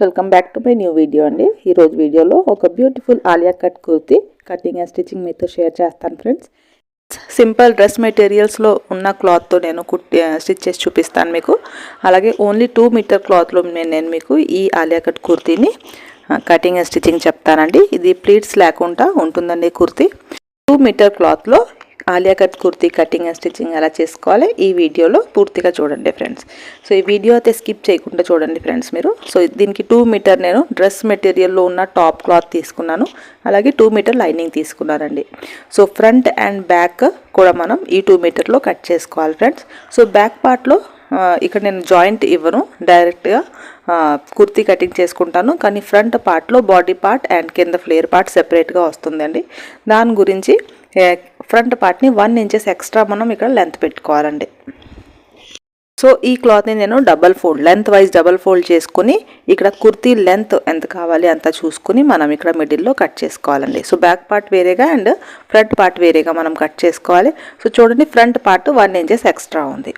Welcome back to my new video అండి. ఈరోజు వీడియోలో ఒక beautiful Alia cut kurti cutting and stitching మీతో షేర్ చేస్తాను ఫ్రెండ్స్ సింపుల్ డ్రెస్ మెటీరియల్స్లో ఉన్న క్లాత్తో నేను కుట్టి స్టిచ్ చేసి చూపిస్తాను మీకు. అలాగే ఓన్లీ టూ మీటర్ క్లాత్లో నేను మీకు ఈ ఆలియా కట్ కుర్తీని కటింగ్ అండ్ స్టిచ్చింగ్ చెప్తానండి. ఇది ప్లీట్స్ లేకుండా ఉంటుందండి కుర్తీ. టూ మీటర్ క్లాత్లో Alia cut kurti cutting and stitching ఎలా చేసుకోవాలి ఈ వీడియోలో పూర్తిగా చూడండి ఫ్రెండ్స్. సో ఈ వీడియో అయితే స్కిప్ చేయకుండా చూడండి ఫ్రెండ్స్ మీరు. సో దీనికి టూ మీటర్ నేను డ్రెస్ మెటీరియల్లో ఉన్న టాప్ క్లాత్ తీసుకున్నాను. అలాగే టూ మీటర్ లైనింగ్ తీసుకున్నానండి. సో ఫ్రంట్ అండ్ బ్యాక్ కూడా మనం ఈ టూ మీటర్లో కట్ చేసుకోవాలి ఫ్రెండ్స్. సో బ్యాక్ పార్ట్లో ఇక్కడ నేను జాయింట్ ఇవ్వను. డైరెక్ట్గా కుర్తీ కటింగ్ చేసుకుంటాను. కానీ ఫ్రంట్ పార్ట్లో బాడీ పార్ట్ అండ్ కింద ఫ్లేర్ పార్ట్ సెపరేట్గా వస్తుందండి. దాని గురించి ఫ్రంట్ పార్ట్ని వన్ ఇంచెస్ ఎక్స్ట్రా మనం ఇక్కడ లెంత్ పెట్టుకోవాలండి. సో ఈ క్లాత్ని నేను double fold lengthwise double fold చేసుకుని ఇక్కడ కుర్తీ లెంత్ ఎంత కావాలి అంత చూసుకుని మనం ఇక్కడ మిడిల్లో కట్ చేసుకోవాలండి. సో బ్యాక్ పార్ట్ వేరేగా అండ్ ఫ్రంట్ పార్ట్ వేరేగా మనం కట్ చేసుకోవాలి. సో చూడండి front part one inches extra ఉంది.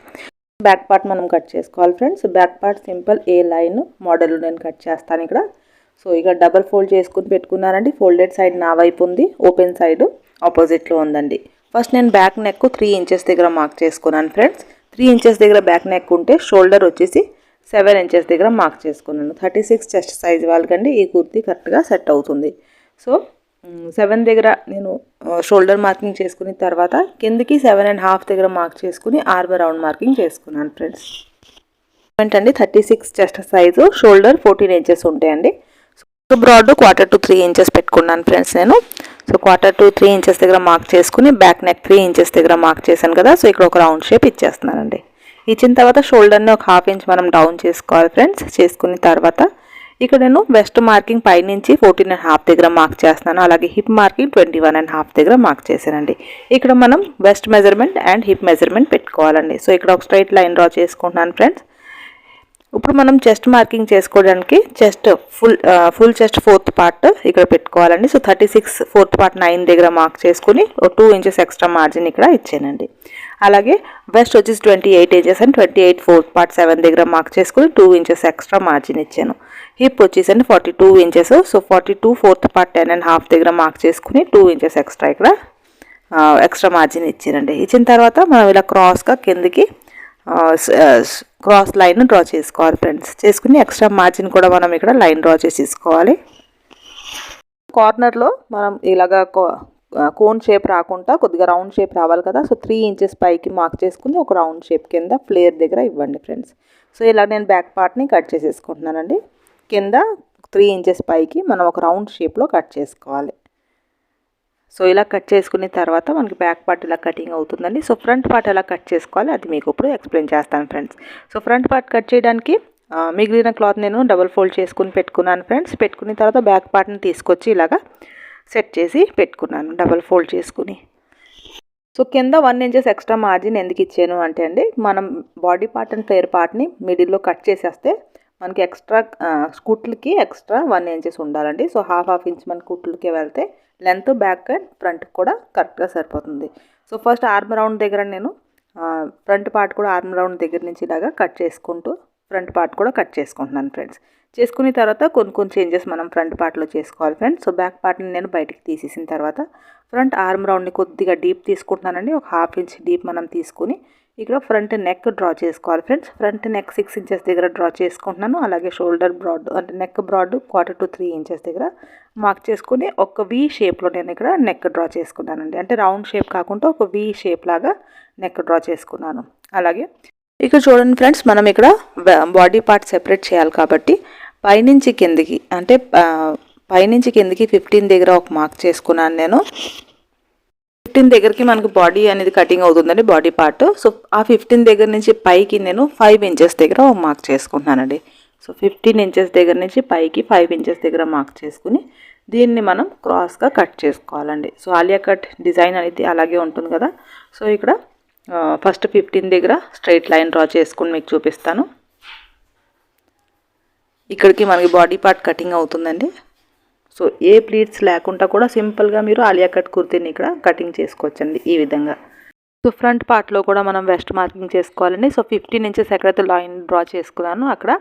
బ్యాక్ పార్ట్ మనం కట్ చేసుకోవాలి friends. Back part simple a line model నేను కట్ చేస్తాను ఇక్కడ. సో ఇక డబల్ ఫోల్డ్ చేసుకుని పెట్టుకున్నానండి. ఫోల్డెడ్ సైడ్ నా వైపు ఉంది ఓపెన్ సైడ్. ఆపోజిట్లో ఉందండి. ఫస్ట్ నేను బ్యాక్ నెక్ త్రీ ఇంచెస్ దగ్గర మార్క్ చేసుకున్నాను ఫ్రెండ్స్. త్రీ ఇంచెస్ దగ్గర బ్యాక్ నెక్ ఉంటే షోల్డర్ వచ్చేసి సెవెన్ ఇంచెస్ దగ్గర మార్క్ చేసుకున్నాను. థర్టీ సిక్స్ చెస్ట్ సైజ్ వాళ్ళకండి ఈ కుర్తీ కరెక్ట్గా సెట్ అవుతుంది. సో సెవెన్ దగ్గర నేను షోల్డర్ మార్కింగ్ చేసుకున్న తర్వాత కిందికి సెవెన్ అండ్ హాఫ్ దగ్గర మార్క్ చేసుకుని ఆర్బర్ రౌండ్ మార్కింగ్ చేసుకున్నాను ఫ్రెండ్స్. ఏంటండి thirty six chest size shoulder fourteen inches ఉంటాయండి. So broad quarter to three inches పెట్టుకున్నాను ఫ్రెండ్స్ నేను. So quarter to three inches దగ్గర మార్క్ చేసుకుని బ్యాక్ నెక్ త్రీ ఇంచెస్ దగ్గర మార్క్ చేశాను కదా. సో ఇక్కడ ఒక రౌండ్ షేప్ ఇచ్చేస్తున్నానండి. ఇచ్చిన తర్వాత షోల్డర్ని ఒక హాఫ్ ఇంచ్ మనం డౌన్ చేసుకోవాలి ఫ్రెండ్స్ చేసుకున్న తర్వాత ఇక్కడ నేను వెస్ట్ మార్కింగ్ పైనుంచి ఫోర్టీన్ అండ్ హాఫ్ దగ్గర మార్క్ చేస్తున్నాను. అలాగే hip marking twenty one and half దగ్గర మార్క్ చేశానండి. ఇక్కడ మనం waist measurement and hip measurement పెట్టుకోవాలండి. సో ఇక్కడ ఒక స్ట్రైట్ లైన్ డ్రా చేసుకుంటున్నాను ఫ్రెండ్స్ ఇప్పుడు మనం చెస్ట్ మార్కింగ్ చేసుకోవడానికి chest full full chest fourth part ఇక్కడ పెట్టుకోవాలండి. So thirty six fourth part nine దగ్గర మార్క్ చేసుకుని టూ ఇంచెస్ ఎక్స్ట్రా మార్జిన్ ఇక్కడ ఇచ్చానండి. అలాగే వెస్ట్ వచ్చేసి twenty eight inches and twenty eight fourth part seven దగ్గర మార్క్ చేసుకుని టూ ఇంచెస్ ఎక్స్ట్రా మార్జిన్ ఇచ్చాను. హిప్ వచ్చేసండి forty two inches so forty two fourth part ten and half దగ్గర mark చేసుకుని టూ ఇంచెస్ ఎక్స్ట్రా ఇక్కడ extra margin ఇచ్చానండి. ఇచ్చిన తర్వాత మనం ఇలా క్రాస్గా కిందకి క్రాస్ లైన్ డ్రా చేసుకోవాలి ఫ్రెండ్స్ చేసుకుని ఎక్స్ట్రా మార్జిన్ కూడా మనం ఇక్కడ లైన్ డ్రా చేసి తీసుకోవాలి. కార్నర్లో మనం ఇలాగా కోన్ షేప్ రాకుండా కొద్దిగా రౌండ్ షేప్ రావాలి కదా. సో త్రీ ఇంచెస్ పైకి మార్క్ చేసుకుని ఒక రౌండ్ షేప్ కింద ఫ్లేర్ దగ్గర ఇవ్వండి ఫ్రెండ్స్ సో ఇలా నేను బ్యాక్ పార్ట్ని కట్ చేసేసుకుంటున్నానండి. కింద త్రీ ఇంచెస్ పైకి మనం ఒక రౌండ్ షేప్లో కట్ చేసుకోవాలి. సో ఇలా కట్ చేసుకున్న తర్వాత మనకి బ్యాక్ పార్ట్ ఇలా కటింగ్ అవుతుందండి. సో ఫ్రంట్ పార్ట్ ఎలా కట్ చేసుకోవాలి అది మీకు ఇప్పుడు ఎక్స్ప్లెయిన్ చేస్తాను friends. So front part cut చేయడానికి మిగిలిన క్లాత్ నేను డబల్ ఫోల్డ్ చేసుకుని పెట్టుకున్నాను ఫ్రెండ్స్. పెట్టుకున్న తర్వాత బ్యాక్ పార్ట్ని తీసుకొచ్చి ఇలాగా సెట్ చేసి పెట్టుకున్నాను డబల్ ఫోల్డ్ చేసుకుని. సో కింద వన్ ఇంచెస్ ఎక్స్ట్రా మార్జిన్ ఎందుకు ఇచ్చాను అంటే అండి మనం బాడీ పార్ట్ అండ్ ఫేర్ పార్ట్ని మిడిల్లో కట్ చేసేస్తే మనకి ఎక్స్ట్రా కుట్లకి ఎక్స్ట్రా వన్ ఇంచెస్ ఉండాలండి. సో హాఫ్ హాఫ్ ఇంచ్ మన కుట్లకి వెళ్తే లెంత్ బ్యాక్ అండ్ ఫ్రంట్ కూడా కరెక్ట్గా సరిపోతుంది. సో ఫస్ట్ ఆర్మ్ రౌండ్ దగ్గర నేను ఫ్రంట్ పార్ట్ కూడా ఆర్మ్ రౌండ్ దగ్గర నుంచి ఇలాగా కట్ చేసుకుంటూ ఫ్రంట్ పార్ట్ కూడా కట్ చేసుకుంటున్నాను ఫ్రెండ్స్. చేసుకున్న తర్వాత కొన్ని కొన్ని చేంజెస్ మనం ఫ్రంట్ పార్ట్లో చేసుకోవాలి ఫ్రెండ్స్. సో బ్యాక్ పార్ట్ని నేను బయటికి తీసేసిన తర్వాత ఫ్రంట్ ఆర్మ్ రౌండ్ని కొద్దిగా డీప్ తీసుకుంటున్నానండి. ఒక హాఫ్ ఇంచ్ డీప్ మనం తీసుకుని ఇక్కడ ఫ్రంట్ నెక్ డ్రా చేసుకోవాలి friends. Front neck six inches దగ్గర డ్రా చేసుకుంటున్నాను. అలాగే షోల్డర్ బ్రాడ్ అంటే neck broad quarter to three inches దగ్గర మార్క్ చేసుకుని ఒక వీ షేప్లో నేను ఇక్కడ నెక్ డ్రా చేసుకున్నానండి. అంటే రౌండ్ షేప్ కాకుండా ఒక వీ షేప్ లాగా నెక్ డ్రా చేసుకున్నాను. అలాగే ఇక్కడ చూడండి ఫ్రెండ్స్ మనం ఇక్కడ బాడీ పార్ట్ సెపరేట్ చేయాలి కాబట్టి పైనుంచి కిందికి అంటే పైనుంచి కిందికి ఫిఫ్టీన్ దగ్గర ఒక మార్క్ చేసుకున్నాను నేను. ఫిఫ్టీన్ దగ్గరికి మనకు బాడీ అనేది కటింగ్ అవుతుందండి బాడీ పార్ట్. సో ఆ ఫిఫ్టీన్ దగ్గర నుంచి పైకి నేను ఫైవ్ ఇంచెస్ దగ్గర మార్క్ చేసుకుంటున్నానండి. సో ఫిఫ్టీన్ ఇంచెస్ దగ్గర నుంచి పైకి ఫైవ్ ఇంచెస్ దగ్గర మార్క్ చేసుకుని దీన్ని మనం క్రాస్గా కట్ చేసుకోవాలండి. సో ఆలియా కట్ డిజైన్ అనేది అలాగే ఉంటుంది కదా. సో ఇక్కడ ఫస్ట్ ఫిఫ్టీన్ దగ్గర స్ట్రైట్ లైన్ డ్రా చేసుకుని మీకు చూపిస్తాను. ఇక్కడికి మనకి బాడీ పార్ట్ కటింగ్ అవుతుందండి. సో ఏ ప్లీట్స్ లేకుండా కూడా సింపుల్గా మీరు ఆలియా కట్ కుర్తీని ఇక్కడ కటింగ్ చేసుకోవచ్చండి ఈ విధంగా. సో ఫ్రంట్ పార్ట్లో కూడా మనం వెస్ట్ మార్కింగ్ చేసుకోవాలండి. సో ఫిఫ్టీన్ ఇంచెస్ ఎక్కడైతే లైన్ డ్రా చేసుకున్నానో అక్కడ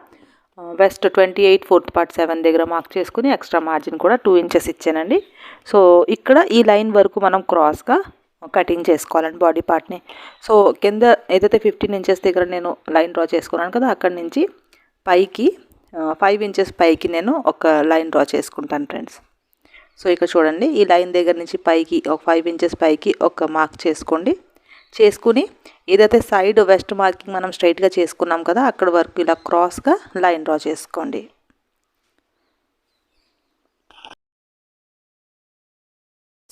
waist twenty eight fourth part seven దగ్గర మార్క్ చేసుకుని ఎక్స్ట్రా మార్జిన్ కూడా టూ ఇంచెస్ ఇచ్చానండి. సో ఇక్కడ ఈ లైన్ వరకు మనం క్రాస్గా కటింగ్ చేసుకోవాలండి బాడీ పార్ట్ని. సో కింద ఏదైతే ఫిఫ్టీన్ ఇంచెస్ దగ్గర నేను లైన్ డ్రా చేసుకున్నాను కదా అక్కడి నుంచి పైకి ఫైవ్ ఇంచెస్ పైకి నేను ఒక లైన్ డ్రా చేసుకుంటాను ఫ్రెండ్స్ సో ఇక్కడ చూడండి ఈ లైన్ దగ్గర నుంచి పైకి ఒక ఫైవ్ ఇంచెస్ పైకి ఒక మార్క్ చేసుకోండి. చేసుకుని ఏదైతే సైడ్ వెస్ట్ మార్కింగ్ మనం స్ట్రైట్గా చేసుకున్నాం కదా అక్కడ వరకు ఇలా క్రాస్గా లైన్ డ్రా చేసుకోండి.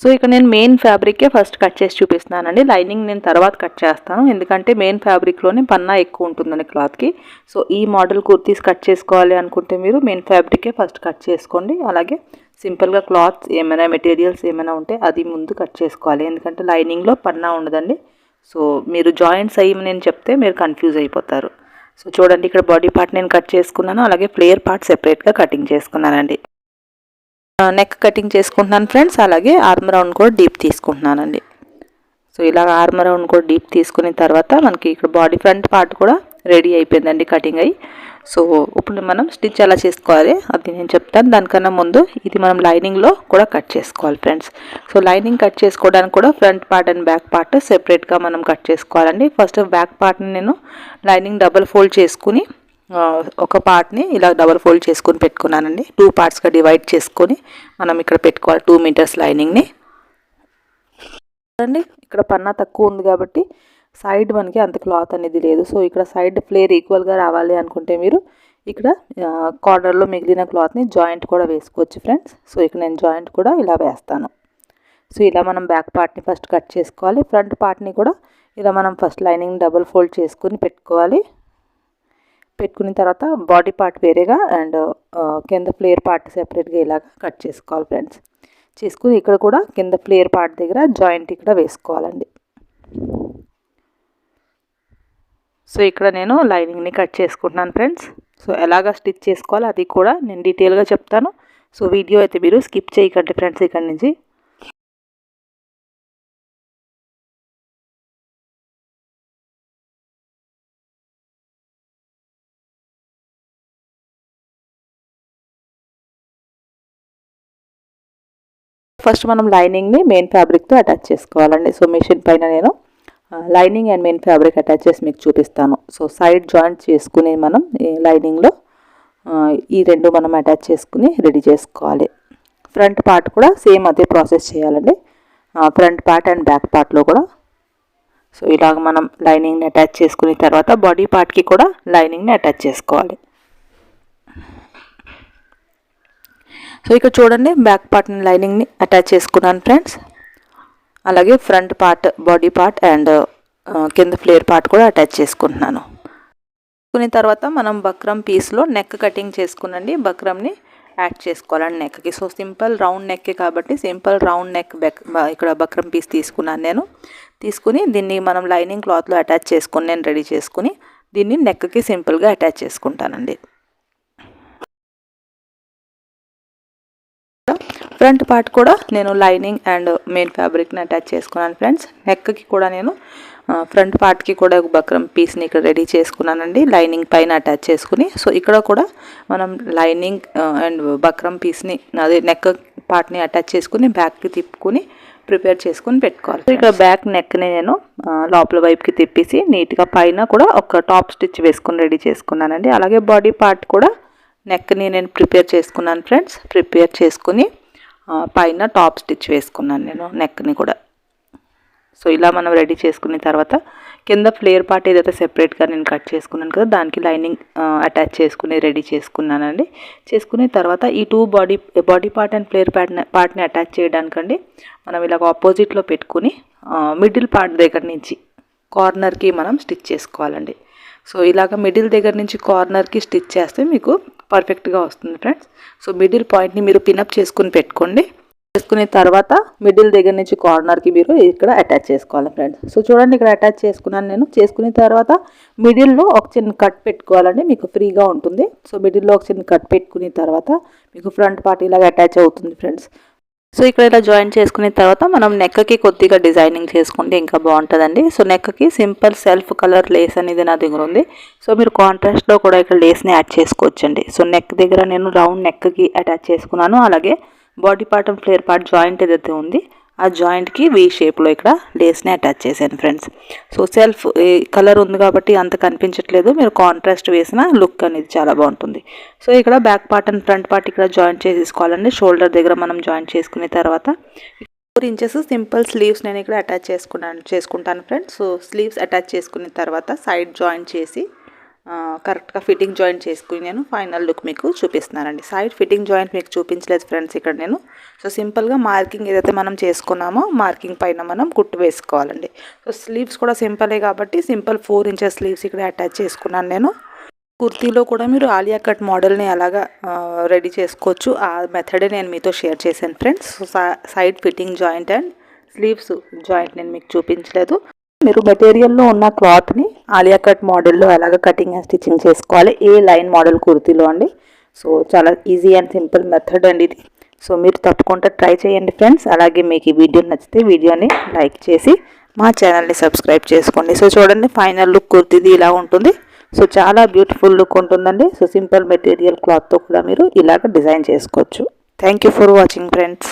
సో ఇక్కడ నేను మెయిన్ ఫ్యాబ్రిక్కే ఫస్ట్ కట్ చేసి చూపిస్తున్నానండి. లైనింగ్ నేను తర్వాత కట్ చేస్తాను. ఎందుకంటే మెయిన్ ఫ్యాబ్రిక్లోనే పన్నా ఎక్కువ ఉంటుందండి క్లాత్కి సో ఈ మోడల్ కుర్తీస్ కట్ చేసుకోవాలి అనుకుంటే మీరు మెయిన్ ఫ్యాబ్రికే ఫస్ట్ కట్ చేసుకోండి. అలాగే సింపుల్గా క్లాత్స్ ఏమైనా మెటీరియల్స్ ఏమైనా ఉంటే అది ముందు కట్ చేసుకోవాలి. ఎందుకంటే లైనింగ్లో పన్నా ఉండదండి. సో మీరు జాయింట్స్ అయ్యి నేను చెప్తే మీరు కన్ఫ్యూజ్ అయిపోతారు. సో చూడండి ఇక్కడ బాడీ పార్ట్ నేను కట్ చేసుకున్నాను. అలాగే ఫ్లేయర్ పార్ట్ సెపరేట్గా కటింగ్ చేసుకున్నానండి. నెక్ కటింగ్ చేసుకుంటున్నాను ఫ్రెండ్స్ అలాగే ఆర్మ్ రౌండ్ కూడా డీప్ తీసుకుంటున్నానండి. సో ఇలా ఆర్మ్ రౌండ్ కూడా డీప్ తీసుకున్న తర్వాత మనకి ఇక్కడ బాడీ ఫ్రంట్ పార్ట్ కూడా రెడీ అయిపోయిందండి కటింగ్ అయ్యి సో ఇప్పుడు మనం స్టిచ్ ఎలా చేసుకోవాలి అది నేను చెప్తాను. దానికన్నా ముందు ఇది మనం లైనింగ్లో కూడా కట్ చేసుకోవాలి ఫ్రెండ్స్ సో లైనింగ్ కట్ చేసుకోవడానికి కూడా front part and back part సెపరేట్గా మనం కట్ చేసుకోవాలండి. ఫస్ట్ బ్యాక్ పార్ట్ని నేను లైనింగ్ డబల్ ఫోల్డ్ చేసుకుని ఒక పార్ట్ని ఇలా డబల్ ఫోల్డ్ చేసుకొని పెట్టుకున్నానండి. టూ పార్ట్స్గా డివైడ్ చేసుకొని మనం ఇక్కడ పెట్టుకోవాలి. టూ మీటర్స్ లైనింగ్ని అండి ఇక్కడ పన్నా తక్కువ ఉంది కాబట్టి సైడ్ మనకి అంత క్లాత్ అనేది లేదు. సో ఇక్కడ సైడ్ ఫ్లేర్ ఈక్వల్గా రావాలి అనుకుంటే మీరు ఇక్కడ కార్నర్లో మిగిలిన క్లాత్ని జాయింట్ కూడా వేసుకోవచ్చు ఫ్రెండ్స్ సో ఇక్కడ నేను జాయింట్ కూడా ఇలా వేస్తాను. సో ఇలా మనం బ్యాక్ పార్ట్ని ఫస్ట్ కట్ చేసుకోవాలి. ఫ్రంట్ పార్ట్ని కూడా ఇలా మనం ఫస్ట్ లైనింగ్ డబుల్ ఫోల్డ్ చేసుకుని పెట్టుకోవాలి. పెట్టుకున్న తర్వాత బాడీ పార్ట్ వేరేగా అండ్ కింద ఫ్లేయర్ పార్ట్ సెపరేట్గా ఇలాగ కట్ చేసుకోవాలి ఫ్రెండ్స్. చేసుకుని ఇక్కడ కూడా కింద ఫ్లేయర్ పార్ట్ దగ్గర జాయింట్ ఇక్కడ వేసుకోవాలండి. సో ఇక్కడ నేను లైనింగ్ని కట్ చేసుకుంటున్నాను ఫ్రెండ్స్. సో ఎలాగ స్టిచ్ చేసుకోవాలి అది కూడా నేను డీటెయిల్గా చెప్తాను. సో వీడియో అయితే మీరు స్కిప్ చేయకండి ఫ్రెండ్స్ ఇక్కడ నుంచి. ఫస్ట్ మనం లైనింగ్ని మెయిన్ ఫ్యాబ్రిక్తో అటాచ్ చేసుకోవాలండి. సో మిషన్ పైన నేను lining and main fabric attach చేసి మీకు చూపిస్తాను. సో సైడ్ జాయింట్ చేసుకుని మనం లైనింగ్లో ఈ రెండు మనం అటాచ్ చేసుకుని రెడీ చేసుకోవాలి. ఫ్రంట్ పార్ట్ కూడా సేమ్ అదే ప్రాసెస్ చేయాలండి. ఫ్రంట్ పార్ట్ అండ్ బ్యాక్ పార్ట్లో కూడా. సో ఇలాగ మనం లైనింగ్ని అటాచ్ చేసుకున్న తర్వాత బాడీ పార్ట్కి కూడా లైనింగ్ని అటాచ్ చేసుకోవాలి. సో ఇక్కడ చూడండి బ్యాక్ పార్ట్ లైనింగ్ని అటాచ్ చేసుకున్నాను ఫ్రెండ్స్ అలాగే front part body part and కింద ఫ్లేర్ పార్ట్ కూడా అటాచ్ చేసుకుంటున్నాను. చేసుకున్న తర్వాత మనం బక్రం పీస్లో నెక్ కటింగ్ చేసుకునండి. బక్రంని యాడ్ చేసుకోవాలండి నెక్కి సో సింపుల్ రౌండ్ నెక్ కాబట్టి సింపుల్ రౌండ్ నెక్ బెక్ ఇక్కడ బక్రం పీస్ తీసుకున్నాను నేను. తీసుకుని దీన్ని మనం లైనింగ్ క్లాత్లో అటాచ్ చేసుకుని నేను రెడీ చేసుకుని దీన్ని నెక్కి సింపుల్గా అటాచ్ చేసుకుంటానండి. ఫ్రంట్ పార్ట్ కూడా నేను లైనింగ్ అండ్ మెయిన్ ఫ్యాబ్రిక్ని అటాచ్ చేసుకున్నాను ఫ్రెండ్స్. నెక్కి కూడా నేను ఫ్రంట్ పార్ట్కి కూడా ఒక బక్రం పీస్ని ఇక్కడ రెడీ చేసుకున్నానండి. లైనింగ్ పైన అటాచ్ చేసుకుని. సో ఇక్కడ కూడా మనం లైనింగ్ అండ్ బక్రం పీస్ని అదే నెక్ పార్ట్ని అటాచ్ చేసుకుని బ్యాక్కి తిప్పుకుని ప్రిపేర్ చేసుకుని పెట్టుకోవాలి ఇక్కడ బ్యాక్ నెక్ని నేను లోపల వైపుకి తిప్పేసి నీట్గా పైన కూడా ఒక టాప్ స్టిచ్ వేసుకుని రెడీ చేసుకున్నానండి. అలాగే బాడీ పార్ట్ కూడా నెక్ని నేను ప్రిపేర్ చేసుకున్నాను ఫ్రెండ్స్. ప్రిపేర్ చేసుకుని పైన టాప్ స్టిచ్ వేసుకున్నాను నేను నెక్ని కూడా. సో ఇలా మనం రెడీ చేసుకున్న తర్వాత కింద ఫ్లేయర్ పార్ట్ ఏదైతే సెపరేట్గా నేను కట్ చేసుకున్నాను కదా దానికి లైనింగ్ అటాచ్ చేసుకుని రెడీ చేసుకున్నానండి. చేసుకునే తర్వాత ఈ two body body part and flare part పార్ట్ని అటాచ్ చేయడానికండి మనం ఇలాగ ఆపోజిట్లో పెట్టుకుని మిడిల్ పార్ట్ దగ్గర నుంచి కార్నర్కి మనం స్టిచ్ చేసుకోవాలండి. సో ఇలాగ మిడిల్ దగ్గర నుంచి కార్నర్కి స్టిచ్ చేస్తే మీకు పర్ఫెక్ట్గా వస్తుంది ఫ్రెండ్స్. సో మిడిల్ పాయింట్ని మీరు పినప్ చేసుకుని పెట్టుకోండి. చేసుకునే తర్వాత మిడిల్ దగ్గర నుంచి కార్నర్కి మీరు ఇక్కడ అటాచ్ చేసుకోవాలి ఫ్రెండ్స్. సో చూడండి ఇక్కడ అటాచ్ చేసుకున్నాను నేను. చేసుకునే తర్వాత మిడిల్లో ఒక చిన్న కట్ పెట్టుకోవాలండి. మీకు ఫ్రీగా ఉంటుంది. సో మిడిల్లో ఒక చిన్న కట్ పెట్టుకునే తర్వాత మీకు ఫ్రంట్ పార్ట్ ఇలాగ అటాచ్ అవుతుంది ఫ్రెండ్స్. సో ఇక్కడ ఇలా జాయిన్ చేసుకున్న తర్వాత మనం నెక్కకి కొద్దిగా డిజైనింగ్ చేసుకుంటే ఇంకా బాగుంటుందండి. సో నెక్కకి సింపుల్ సెల్ఫ్ కలర్ లేస్ అనేది నా దగ్గర ఉంది. సో మీరు కాంట్రాస్ట్లో కూడా ఇక్కడ లేస్ని యాడ్ చేసుకోవచ్చండి. సో నెక్ దగ్గర నేను రౌండ్ నెక్కి అటాచ్ చేసుకున్నాను. అలాగే body part and flare part joint ఏదైతే ఉంది ఆ జాయింట్కి వీ షేప్లో ఇక్కడ లేస్ని అటాచ్ చేశాను ఫ్రెండ్స్ సో సెల్ఫ్ కలర్ ఉంది కాబట్టి అంత కనిపించట్లేదు. మీరు కాంట్రాస్ట్ వేసిన లుక్ అనేది చాలా బాగుంటుంది. సో ఇక్కడ back part and front part ఇక్కడ జాయింట్ చేసేసుకోవాలండి. షోల్డర్ దగ్గర మనం జాయింట్ చేసుకున్న తర్వాత ఫోర్ ఇంచెస్ సింపుల్ స్లీవ్స్ నేను ఇక్కడ అటాచ్ చేసుకున్నాను చేసుకుంటాను ఫ్రెండ్స్ సో స్లీవ్స్ అటాచ్ చేసుకున్న తర్వాత సైడ్ జాయింట్ చేసి కరెక్ట్గా ఫిట్టింగ్ జాయింట్ చేసుకుని నేను ఫైనల్ లుక్ మీకు చూపిస్తున్నానండి. సైడ్ ఫిట్టింగ్ జాయింట్ మీకు చూపించలేదు ఫ్రెండ్స్ ఇక్కడ నేను. సో సింపుల్గా మార్కింగ్ ఏదైతే మనం చేసుకున్నామో మార్కింగ్ పైన మనం కుట్టు వేసుకోవాలండి. సో స్లీవ్స్ కూడా సింపులే కాబట్టి సింపుల్ ఫోర్ ఇంచెస్ స్లీవ్స్ ఇక్కడ అటాచ్ చేసుకున్నాను నేను. కుర్తీలో కూడా మీరు ఆలియా కట్ మోడల్ని అలాగా రెడీ చేసుకోవచ్చు. ఆ మెథడే నేను మీతో షేర్ చేశాను friends so side fitting joint and sleeves joint నేను మీకు చూపించలేదు. మీరు మెటీరియల్లో ఉన్న క్లాత్ని ఆలియా కట్ మోడల్లో ఎలాగ కటింగ్ అండ్ స్టిచ్చింగ్ చేసుకోవాలి ఏ లైన్ మోడల్ కుర్తీలో అండి. సో చాలా ఈజీ అండ్ సింపుల్ మెథడ్ అండి ఇది. సో మీరు తప్పకుండా ట్రై చేయండి ఫ్రెండ్స్. అలాగే మీకు ఈ వీడియో నచ్చితే వీడియోని లైక్ చేసి మా ఛానల్ని సబ్స్క్రైబ్ చేసుకోండి. సో చూడండి ఫైనల్ లుక్ కుర్తీది ఇలా ఉంటుంది. సో చాలా బ్యూటిఫుల్ లుక్ ఉంటుందండి. సో సింపుల్ మెటీరియల్ క్లాత్తో కూడా మీరు ఇలాగ డిజైన్ చేసుకోవచ్చు. Thank you for watching friends.